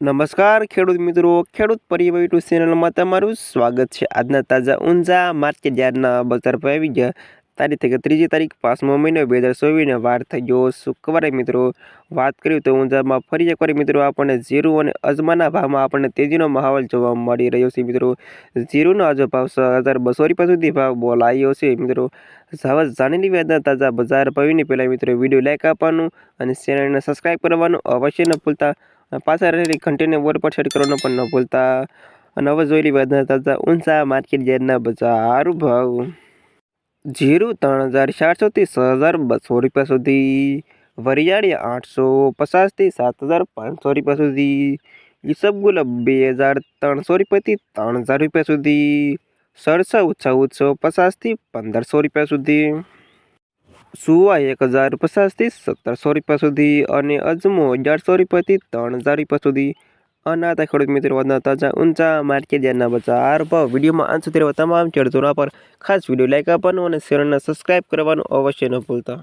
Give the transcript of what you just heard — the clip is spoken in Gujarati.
નમસ્કાર, ખેડૂત મિત્રો. ખેડૂત પરિવાર યુટ્યુબ ચેનલમાં તમારું સ્વાગત છે. આજના તાજા ઊંઝા માર્કેટ યાર્ડના બજાર પર આવી ગયા. તારીખ ત્રીજી તારીખ, પાંચમો મહિનો, બે હજાર ચોવીસને વાર થઈ ગયો. શુક્રવારે મિત્રો, વાત કર્યું તો ઊંઝામાં ફરી એકવાર મિત્રો, આપણને જીરું અને અજમાના ભાવમાં આપણને તેજીનો માહોલ જોવા મળી રહ્યો છે મિત્રો. જીરુનો આજે ભાવ છ હજાર બસો રૂપિયા સુધી ભાવ બોલાયો છે મિત્રો. હવે જાણી લેવી આજના તાજા બજાર ભાવીને પહેલાં મિત્રો, વીડિયો લાઇક આપવાનું અને ચેનલને સબસ્ક્રાઈબ કરવાનું અવશ્ય ન ભૂલતા. પાછળ રહેલી ઘંટીને બોર્ડ પર સેટ કરવાનું પણ ન ભૂલતા. અને હવે જોઈ લીધા તાજા ઊંચા માર્કેટ યાર્ડના બજાર ભાવ. જીરું ત્રણ હજાર ચારસોથી છ હજાર બસો રૂપિયા સુધી. વરિયાળી આઠસો પચાસથી સાત હજાર પાંચસો રૂપિયા સુધી. ઈસબગુલ બે હજાર ત્રણસો રૂપિયાથી ત્રણ હજાર રૂપિયા સુધી. સરસવ ચૌદસો પચાસથી પંદરસો રૂપિયા સુધી. સુવા એક હજાર પચાસથી સત્તરસો રૂપિયા સુધી અને અજમો અગિયારસો રૂપિયાથી ત્રણ હજાર રૂપિયા સુધી. અનાથા ખેડૂત મિત્રો, વધના તાજા ઊંચા માર્કેટ યાર્ડના બજાર ભાવ વિડીયોમાં અંત સુધી તમામ ખેડૂતોના પર ખાસ વીડિયો લાઇક આપવાનું અને ચેનલને સબસ્ક્રાઈબ કરવાનું અવશ્ય ન ભૂલતા.